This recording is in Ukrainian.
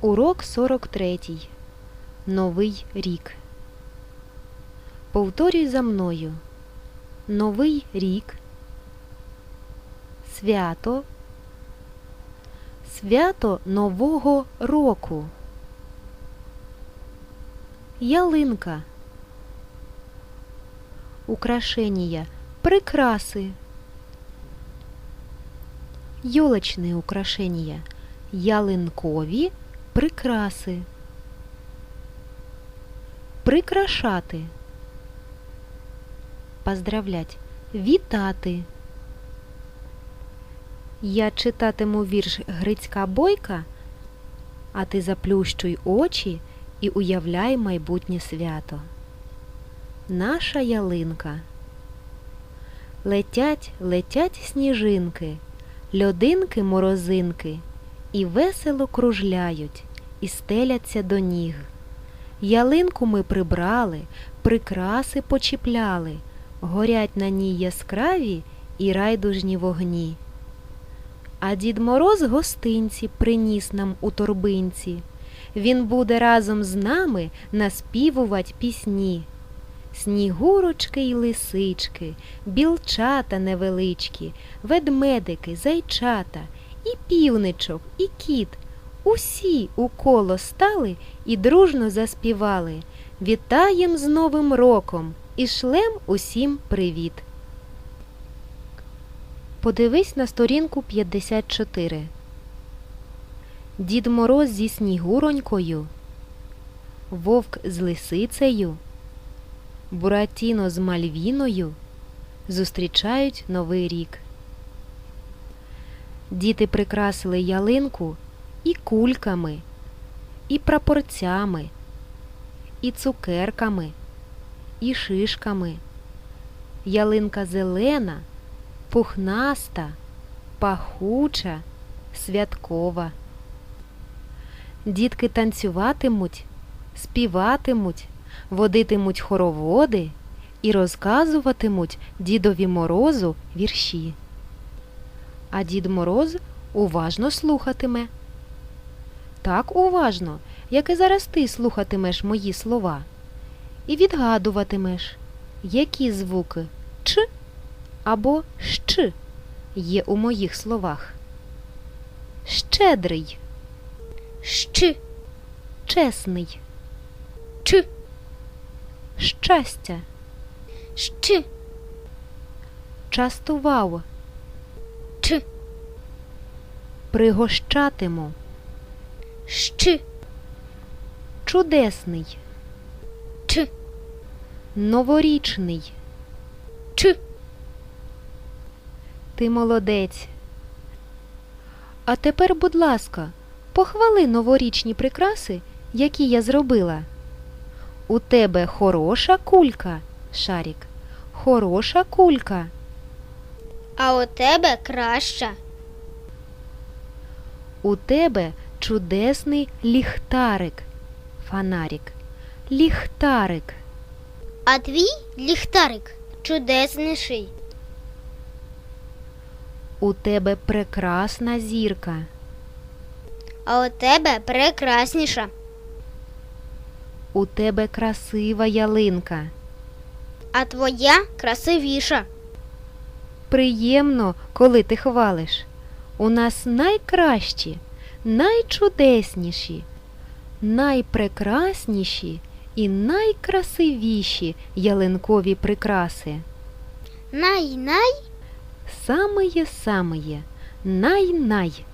Урок 43. Новий рік. Повторюй за мною. Новий рік. Свято. Свято Нового року. Ялинка. Украшения. Прикраси. Ёлочные украшения. Ялинкові прикраси. Прикрашати. Поздравлять. Вітати. Я читатиму вірш Грицька Бойка, а ти заплющуй очі і уявляй майбутнє свято. Наша ялинка. Летять, летять сніжинки, льодинки, морозинки, і весело кружляють, і стеляться до ніг. Ялинку ми прибрали, прикраси почіпляли, горять на ній яскраві і райдужні вогні. А Дід Мороз гостинці приніс нам у торбинці. Він буде разом з нами наспівувати пісні. Снігурочки й лисички, білчата невеличкі, ведмедики, зайчата, і півничок, і кіт. Усі у коло стали і дружно заспівали. Вітаєм з Новим роком і шлем усім привіт. Подивись на сторінку 54. Дід Мороз зі Снігуронькою, Вовк з лисицею, Буратіно з Мальвіною зустрічають Новий рік. Діти прикрасили ялинку і кульками, і прапорцями, і цукерками, і шишками. Ялинка зелена, пухнаста, пахуча, святкова. Дітки танцюватимуть, співатимуть, водитимуть хороводи і розказуватимуть дідові морозу вірші. А дід Мороз уважно слухатиме. Так уважно, як і зараз ти слухатимеш мої слова, і відгадуватимеш, які звуки Ч або Щ є у моїх словах. Щедрий, Щ, чесний, Ч, щастя, Щ, частував, Ч, пригощатиму, Щ, чудесний, Ч, новорічний. Ч. Ти молодець. А тепер, будь ласка, похвали новорічні прикраси, які я зробила. У тебе хороша кулька, Шарік. Хороша кулька. А у тебе краща. У тебе чудесний ліхтарик. Фонарик. Ліхтарик. А твій ліхтарик чудесніший. У тебе прекрасна зірка. А у тебе прекрасніша. У тебе красива ялинка. А твоя красивіша. Приємно, коли ти хвалиш. У нас найкращі, найчудесніші, найпрекрасніші і найкрасивіші ялинкові прикраси. Най-най Самеє-самеє, най-най.